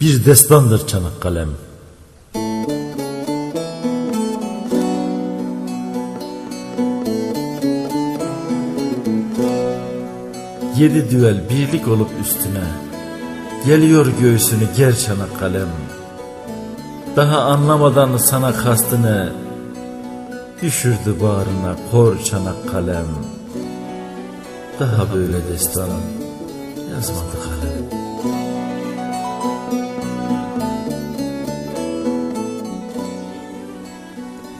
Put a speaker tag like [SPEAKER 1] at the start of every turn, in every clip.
[SPEAKER 1] Bir destandır Çanakkale'm. Yedi düvel birlik olup üstüne Geliyor göğsünü ger Çanakkale'm. Daha anlamadan sana kastını Düşürdü bağrına kor Çanakkale'm. Daha böyle destan yazmadı kalem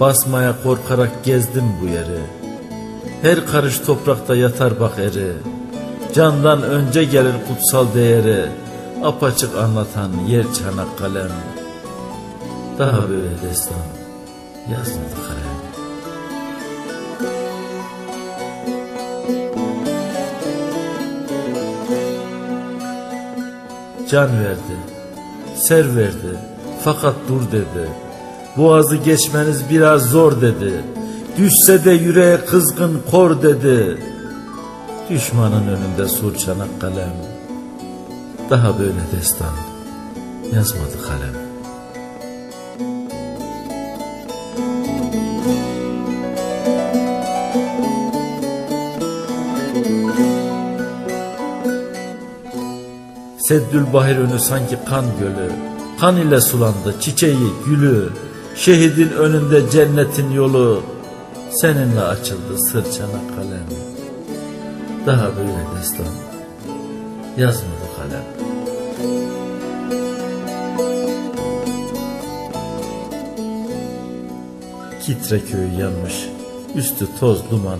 [SPEAKER 1] Basmaya korkarak gezdim bu yeri. Her karış toprakta yatar bak eri. Candan önce gelir kutsal değeri Apaçık anlatan yer Çanakkale'm Daha böyle destan yazmadı kalem. Can verdi, ser verdi, fakat dur dedi. Boğazı geçmeniz biraz zor dedi. Düşse de yüreğe kızgın kor dedi. Düşmanın önünde sur Çanakkale'm. Daha böyle destan yazmadı kalem. Seddül Bahir önü sanki kan gölü. Kan ile sulandı çiçeği, gülü. Şehidin önünde cennetin yolu. Seninle açıldı sır Çanakkale'm. Daha böyle destan yazmadı kalem. Kitre köyü yanmış, üstü toz duman.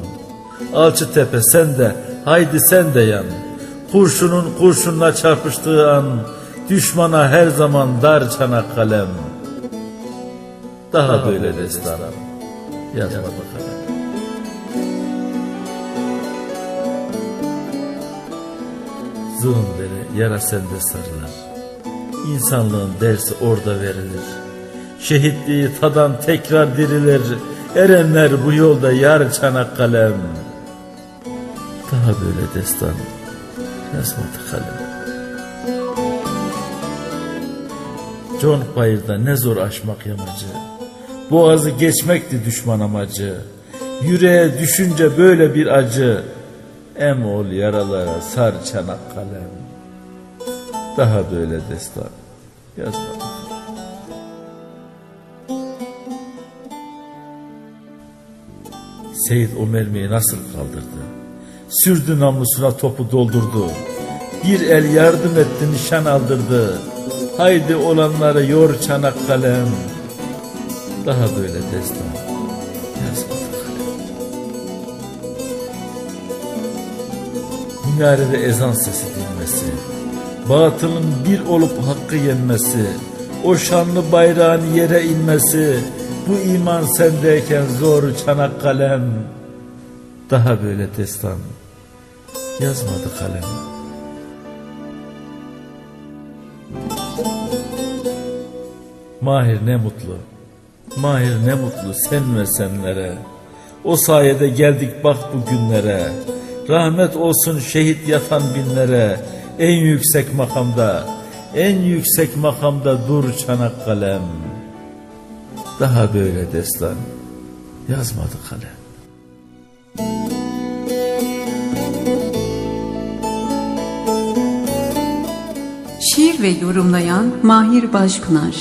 [SPEAKER 1] Alçı tepe sen de, haydi sen de yan. Kurşunun kurşunla çarpıştığı an, düşmana her zaman dar Çanakkale'm. Daha böyle destan yazmadı kalem. Zulüm dere yara sende sarılır. İnsanlığın dersi orada verilir. Şehitliği tadan tekrar dirilir. Erenler bu yolda yar Çanakkale'm. Daha böyle destan yazmadı kalem. John Bayır'da ne zor aşmak yamacı. Boğazı geçmekti düşman amacı. Yüreğe düşünce böyle bir acı. Em ol yaralara sar Çanakkale'm. Daha böyle destan yazmadı. Seyit o mermiyi nasıl kaldırdı? Sürdü namlusuna topu doldurdu. Bir el yardım etti nişan aldırdı. Haydi olanları yor Çanakkale'm. Daha böyle destan kalem. Minarede ezan sesi dinmesi. Batılın bir olup hakkı yenmesi. O şanlı bayrağın yere inmesi. Bu iman sendeyken zor Çanakkale'm. Daha böyle destan yazmadı kalem. Mahir ne mutlu, Mahir ne mutlu sen ve senlere. O sayede geldik bak bu günlere. Rahmet olsun şehit yatan binlere. En yüksek makamda, en yüksek makamda dur Çanakkale'm. Daha böyle destan yazmadı kalem.
[SPEAKER 2] Şiir ve yorumlayan Mahir Başpınar